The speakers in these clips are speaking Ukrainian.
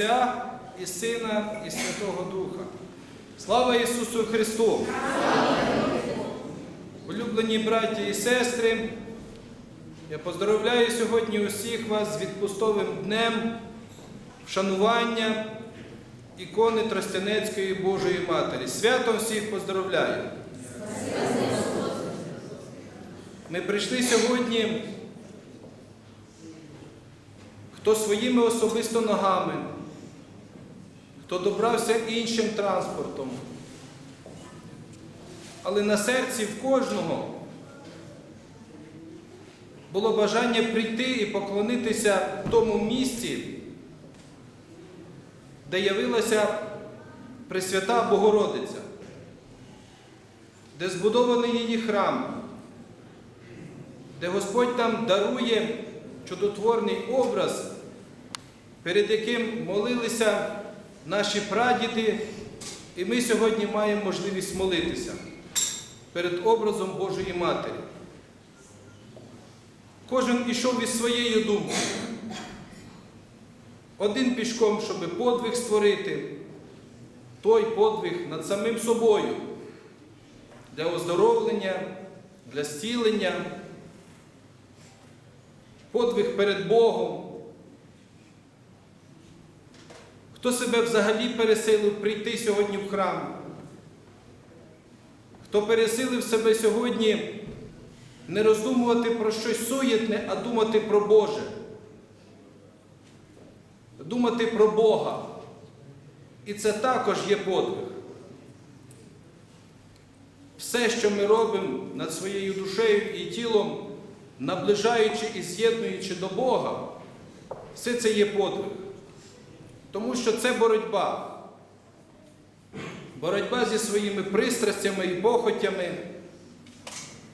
і Сина, і Святого Духа. Слава Ісусу Христу! Улюблені браті і сестри, я поздоровляю сьогодні усіх вас з відпустовим днем вшанування ікони Тростянецької Божої Матері. Святом всіх поздоровляю! Ми прийшли сьогодні, хто своїми особисто ногами, хто добрався іншим транспортом. Але на серці в кожного було бажання прийти і поклонитися тому місці, де явилася Пресвята Богородиця, де збудований її храм, де Господь там дарує чудотворний образ, перед яким молилися наші прадіди, і ми сьогодні маємо можливість молитися перед образом Божої Матері. Кожен ішов із своєю думкою. Один пішком, щоб подвиг створити, той подвиг над самим собою для оздоровлення, для зцілення, подвиг перед Богом. Хто себе взагалі пересилив прийти сьогодні в храм? Хто пересилив себе сьогодні не роздумувати про щось суєтне, а думати про Боже, думати про Бога. І це також є подвиг. Все, що ми робимо над своєю душею і тілом, наближаючи і з'єднуючи до Бога, все це є подвиг. Тому що це боротьба. Боротьба зі своїми пристрастями і похотями,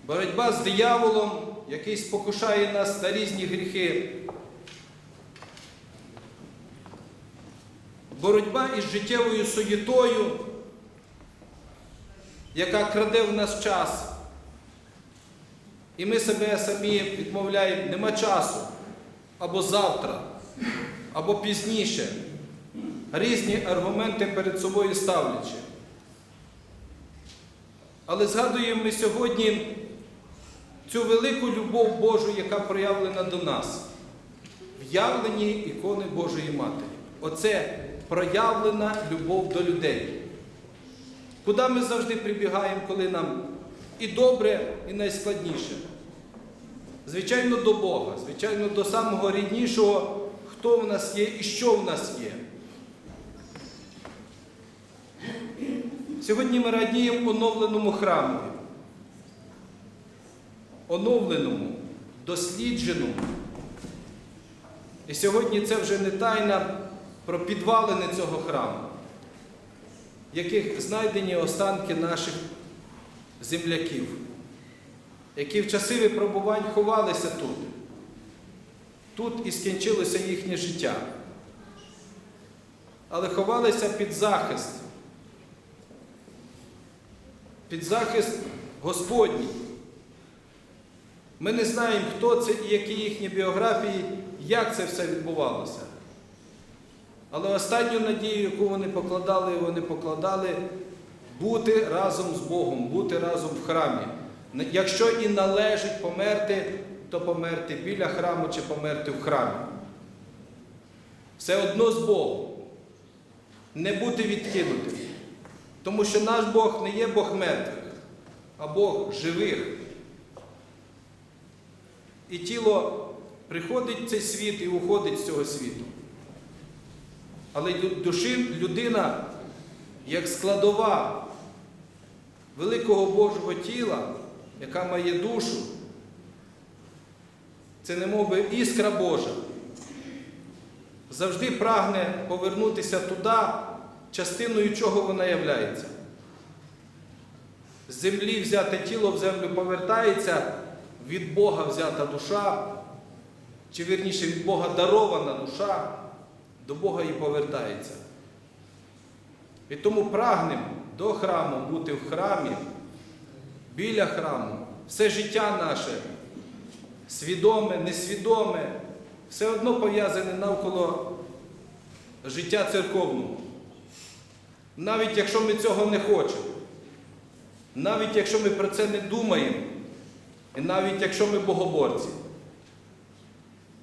боротьба з дияволом, який спокушає нас на різні гріхи. Боротьба із життєвою суєтою, яка краде в нас час. І ми себе самі відмовляємо, нема часу, або завтра, або пізніше. Різні аргументи перед собою ставлячи. Але згадуємо ми сьогодні цю велику любов Божу, яка проявлена до нас, в явленні ікони Божої Матері. Оце проявлена любов до людей. Куди ми завжди прибігаємо, коли нам і добре, і найскладніше? Звичайно, до Бога, звичайно, до самого ріднішого, хто в нас є і що в нас є. Сьогодні ми радіємо оновленому храму. Оновленому, дослідженому. І сьогодні це вже не тайна про підвалини цього храму, в яких знайдені останки наших земляків, які в часи випробувань ховалися тут. Тут і скінчилося їхнє життя. Але ховалися під захист під захист Господній. Ми не знаємо, хто це і які їхні біографії, як це все відбувалося. Але останню надію, яку вони покладали, вони покладали бути разом з Богом, бути разом в храмі. Якщо і належить померти, то померти біля храму чи померти в храмі. Все одно з Богом. Не бути відкинутим. Тому що наш Бог не є Бог мертвих, а Бог живих. І тіло приходить в цей світ і уходить з цього світу. Але душі людина, як складова великого Божого тіла, яка має душу, це не би іскра Божа, завжди прагне повернутися туди частиною чого вона являється. З землі взяте тіло в землю повертається, від Бога взята душа, чи вірніше від Бога дарована душа, до Бога і повертається. І тому прагнемо до храму бути в храмі, біля храму, все життя наше, свідоме, несвідоме, все одно пов'язане навколо життя церковного. Навіть якщо ми цього не хочемо, навіть якщо ми про це не думаємо, і навіть якщо ми богоборці,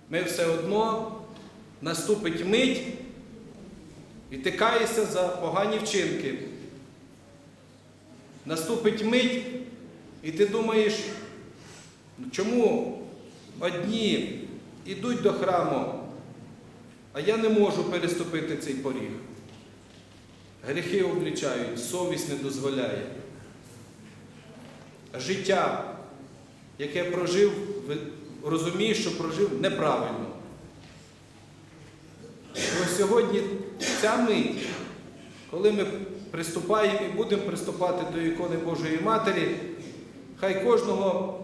ми все одно наступить мить і ти каєшся за погані вчинки. Наступить мить, і ти думаєш, «Ну, чому одні йдуть до храму, а я не можу переступити цей поріг. Гріхи облічають, совість не дозволяє. Життя, яке прожив, розумієш, що прожив неправильно. Ось сьогодні ця мить, коли ми приступаємо і будемо приступати до ікони Божої Матері, хай кожного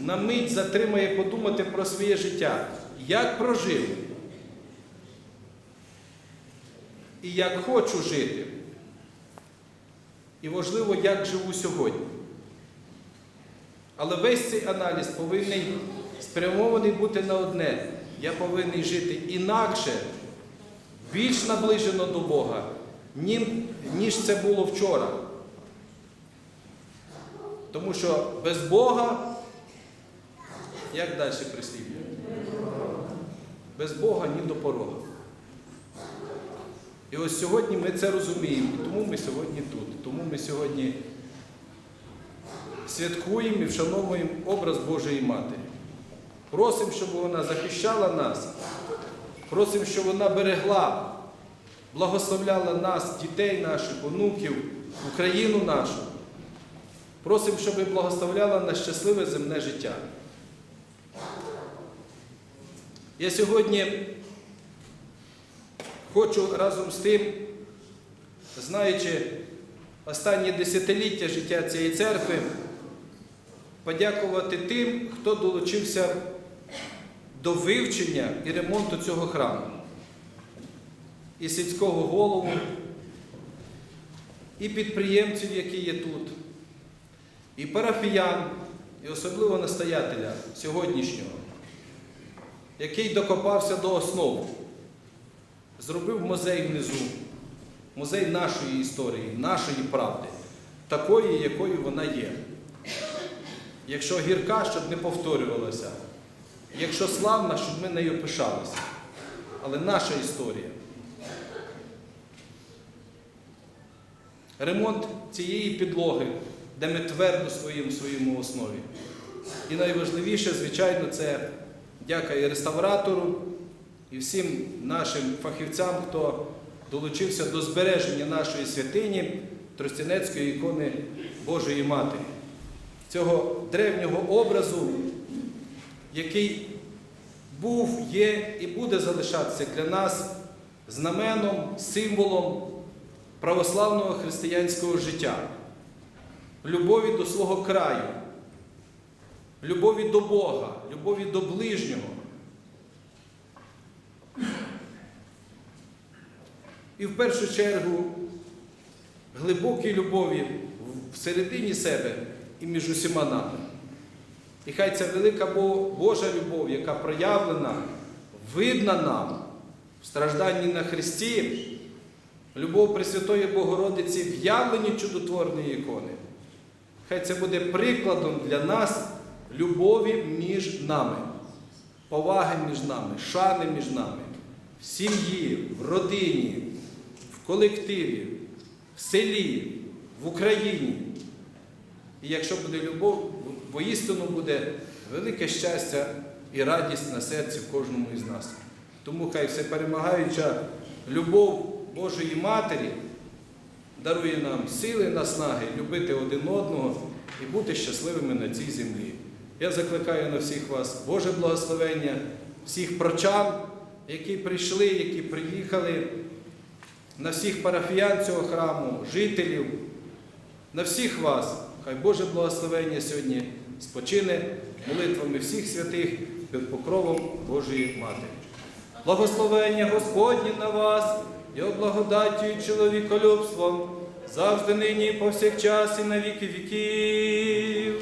на мить затримає подумати про своє життя, як прожив і як хочу жити. І важливо, як живу сьогодні. Але весь цей аналіз повинен спрямований бути на одне. Я повинен жити інакше, більш наближено до Бога, ніж це було вчора. Тому що без Бога, як далі прислів'я? Без Бога ні до порога. І ось сьогодні ми це розуміємо, і тому ми сьогодні тут. Тому ми сьогодні святкуємо і вшановуємо образ Божої Матері. Просимо, щоб вона захищала нас, просимо, щоб вона берегла, благословляла нас, дітей наших, онуків, Україну нашу. Просимо, щоб благословляла на щасливе земне життя. Я сьогодні хочу разом з тим, знаючи останні десятиліття життя цієї церкви, подякувати тим, хто долучився до вивчення і ремонту цього храму. І сільського голову, і підприємців, які є тут, і парафіян, і особливо настоятеля сьогоднішнього, який докопався до основ, зробив музей внизу, музей нашої історії, нашої правди, такої, якою вона є. Якщо гірка, щоб не повторювалася, якщо славна, щоб ми нею пишалися. Але наша історія. Ремонт цієї підлоги, де ми твердо стоїмо в своєму основі. І найважливіше, звичайно, це дяка і реставратору, і всім нашим фахівцям, хто долучився до збереження нашої святині Тростянецької ікони Божої Матері, цього древнього образу, який був, є і буде залишатися для нас знаменом, символом православного християнського життя, любові до свого краю, любові до Бога, любові до ближнього. І в першу чергу глибокій любові всередині себе і між усіма нами. І хай ця велика Божа любов, яка проявлена, видна нам в стражданні на Христі, любов Пресвятої Богородиці в явленні чудотворної ікони. Хай це буде прикладом для нас любові між нами, поваги між нами, шани між нами, в сім'ї, в родині, колективі, в селі, в Україні. І якщо буде любов, воістину буде велике щастя і радість на серці кожному із нас. Тому хай всеперемагаюча любов Божої Матері дарує нам сили, наснаги любити один одного і бути щасливими на цій землі. Я закликаю на всіх вас Боже благословення, всіх прочан, які прийшли, які приїхали, на всіх парафіян цього храму, жителів, на всіх вас. Хай Боже благословення сьогодні спочине молитвами всіх святих під покровом Божої Матері. Благословення Господнє на вас, Його благодаттю і чоловіколюбством, завжди нині повсякчас і на віки віків.